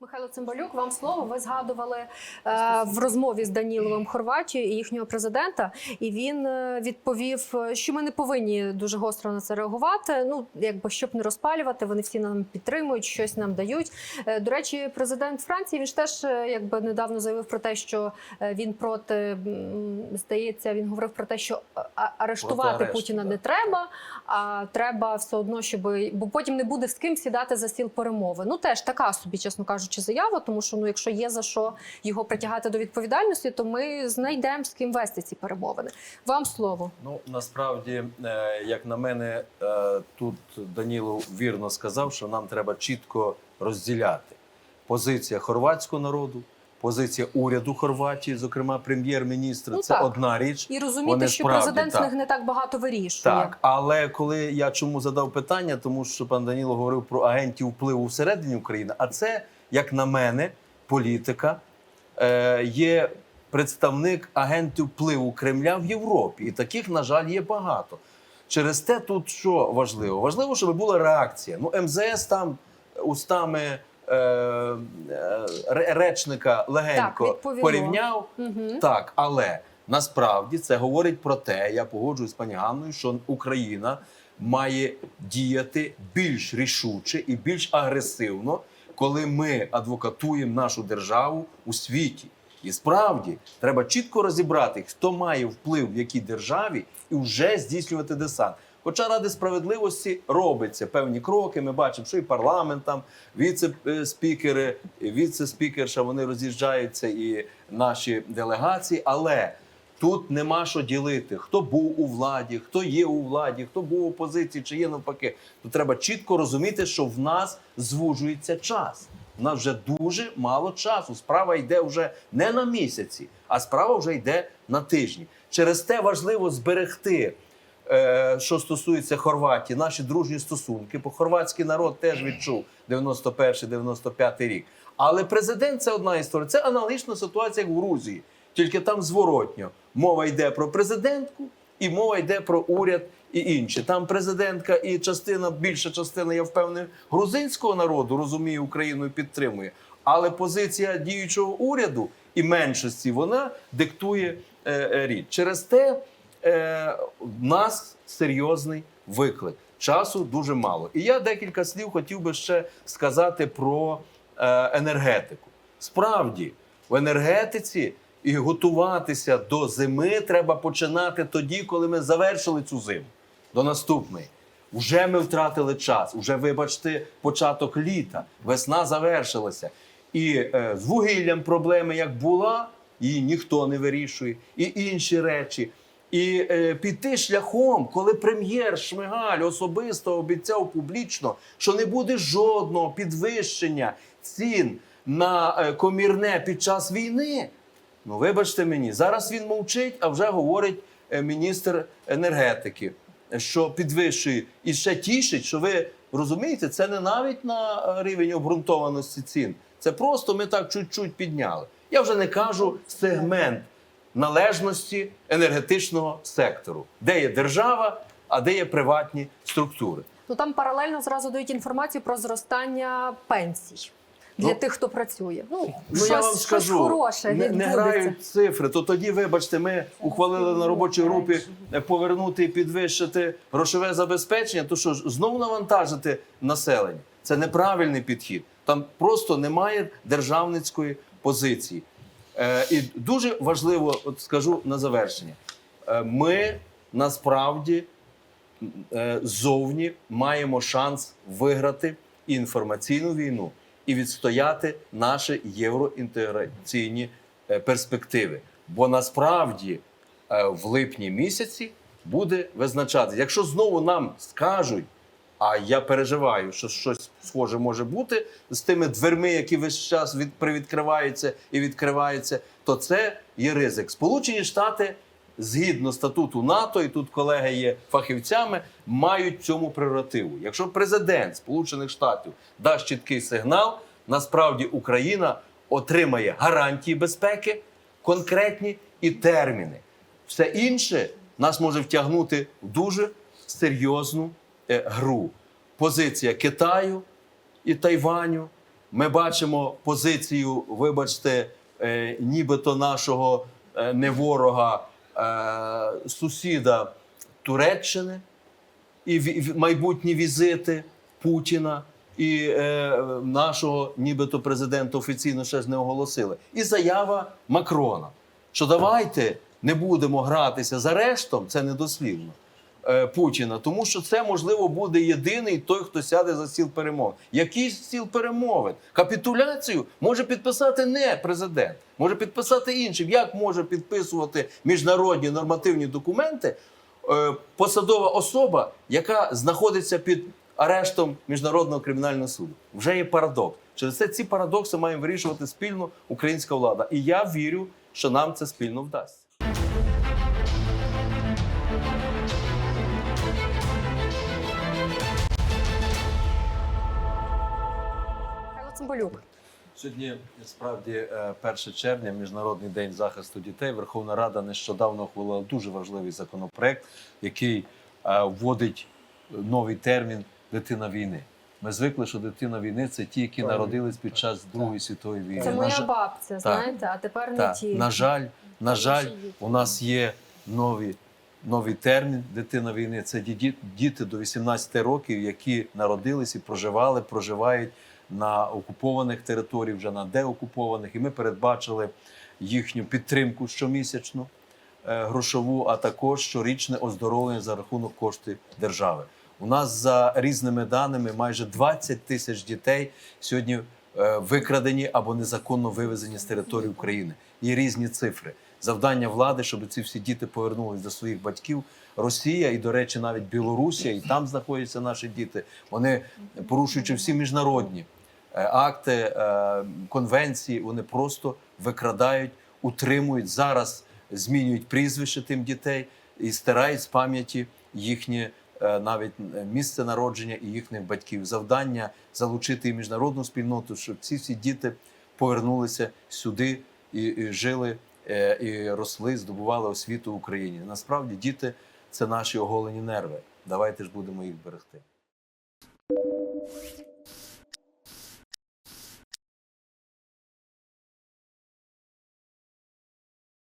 Михайло Цимбалюк, вам слово. Ви згадували е, в розмові з Даніловим Хорватією і їхнього президента, і він е, відповів, е, що ми не повинні дуже гостро на це реагувати. Ну якби щоб не розпалювати, вони всі нам підтримують, щось нам дають. Е, до речі, президент Франції він ж теж е, якби недавно заявив про те, що е, він проти м, здається, він говорив про те, що а- арештувати арешту, Путіна да. не треба, а треба все одно, щоб бо потім не буде з ким сідати за стіл перемови. Ну теж така собі, чесно кажучи, заява, тому що ну, якщо є за що його притягати до відповідальності, то ми знайдемо з ким вести ці перемовини. Вам слово. Ну насправді, е, як на мене, е, тут Даніло вірно сказав, що нам треба чітко розділяти позиція хорватського народу, позиція уряду Хорватії, зокрема прем'єр-міністра. Ну, це так. одна річ. І розуміти, Вони що справді, президент з них не так багато вирішує. Так, але коли я чому задав питання, тому що пан Даніло говорив про агентів впливу всередині України, а це, як на мене, політика е, є представник агентів впливу Кремля в Європі. І таких, на жаль, є багато. Через те тут що важливо? Важливо, щоб була реакція. Ну, МЗС там устами е, е, речника легенько Так, порівняв. Угу. Так, але насправді це говорить про те, я погоджуюсь з пані Ганною, що Україна має діяти більш рішуче і більш агресивно, коли ми адвокатуємо нашу державу у світі. І справді треба чітко розібрати, хто має вплив в якій державі, і вже здійснювати десант. Хоча ради справедливості робиться певні кроки. Ми бачимо, що і парламент там, віце-спікери, віце-спікерша, вони роз'їжджаються, і наші делегації. Але тут нема що ділити. Хто був у владі, хто є у владі, хто був у опозиції, чи є навпаки. Тут треба чітко розуміти, що в нас звужується час. У нас вже дуже мало часу. Справа йде вже не на місяці, а справа вже йде на тижні. Через те важливо зберегти е, що стосується Хорватії, наші дружні стосунки, бо хорватський народ теж відчув 91-95 рік. Але президент це одна історія. Це аналогічна ситуація, як в Грузії, тільки там зворотньо. Мова йде про президентку, і мова йде про уряд і інші. Там президентка і частина, більша частина, я впевнений, грузинського народу розуміє Україну і підтримує. Але позиція діючого уряду і меншості вона диктує е, е, річ. Через те е, в нас серйозний виклик. Часу дуже мало. І я декілька слів хотів би ще сказати про е, енергетику. Справді, в енергетиці і готуватися до зими треба починати тоді, коли ми завершили цю зиму, до наступної. Вже ми втратили час, вже, вибачте, початок літа, весна завершилася. І е, з вугіллям проблеми як була, її ніхто не вирішує, і інші речі. І е, піти шляхом, коли прем'єр Шмигаль особисто обіцяв публічно, що не буде жодного підвищення цін на е, комірне під час війни. Ну, вибачте мені, зараз він мовчить, а вже говорить е, міністр енергетики, що підвищує і ще тішить, що ви розумієте, це не навіть на е, рівень обґрунтованості цін. Це просто ми так чуть-чуть підняли. Я вже не кажу сегмент належності енергетичного сектору, де є держава, а де є приватні структури. Ну там паралельно зразу дають інформацію про зростання пенсій для Ну, тих, хто працює. Ну, Ну щось, я вам щось скажу, хороше не, не грають цифри. То тоді, вибачте, ми ухвалили на робочій групі е, повернути і підвищити грошове забезпечення. То що ж знову навантажити населення? Це неправильний підхід. Там просто немає державницької позиції. Е, і дуже важливо, от скажу на завершення. Е, ми насправді е, ззовні маємо шанс виграти інформаційну війну і відстояти наші євроінтеграційні е, перспективи. Бо насправді е, в липні місяці буде визначати, якщо знову нам скажуть. А я переживаю, що щось схоже може бути з тими дверми, які весь час від привідкриваються і відкриваються, то це є ризик. Сполучені Штати згідно статуту НАТО, і тут колеги є фахівцями, мають цьому прерогативу. Якщо президент Сполучених Штатів дасть чіткий сигнал, насправді Україна отримає гарантії безпеки, конкретні і терміни. Все інше нас може втягнути в дуже серйозну е, гру. Позиція Китаю і Тайваню, ми бачимо позицію, вибачте, е, нібито нашого е, не ворога, сусіда Туреччини і майбутні візити Путіна і е, нашого, нібито президента офіційно ще ж не оголосили. І заява Макрона, що давайте не будемо гратися з арештом, це недослівно. Е, Путіна, тому що це можливо буде єдиний той, хто сяде за стіл перемовин. Який стіл перемовин? Капітуляцію може підписати не президент, може підписати іншим. Як може підписувати міжнародні нормативні документи е, посадова особа, яка знаходиться під арештом міжнародного кримінального суду? Вже є парадокс. Через це ці парадокси має вирішувати спільно українська влада. І я вірю, що нам це спільно вдасться. Цимбалюк. Сьогодні справді е, 1 червня, міжнародний день захисту дітей. Верховна Рада нещодавно ухвалила дуже важливий законопроект, який е, вводить новий термін дитина війни. Ми звикли, що дитина війни це ті, які народились під час Другої світової війни. Це моя бабця, знаєте, а тепер не ті. на жаль, на жаль, у нас є нові, новий термін дитина війни. Це ді- діти до 18 років, які народились і проживали, проживають на окупованих територіях, вже на деокупованих. І ми передбачили їхню підтримку щомісячну е, грошову, а також щорічне оздоровлення за рахунок коштів держави. У нас за різними даними майже 20 тисяч дітей сьогодні е, викрадені або незаконно вивезені з території України. Є різні цифри. Завдання влади, щоб ці всі діти повернулись до своїх батьків. Росія і, до речі, навіть Білорусія, і там знаходяться наші діти. Вони порушуючи всі міжнародні акти, е, конвенції, вони просто викрадають, утримують зараз, змінюють прізвище тим дітей і стирають з пам'яті їхнє е, навіть е, місце народження і їхніх батьків. Завдання залучити міжнародну спільноту, щоб ці всі діти повернулися сюди і, і жили е, і росли, здобували освіту в Україні. Насправді діти це наші оголені нерви. Давайте ж будемо їх берегти.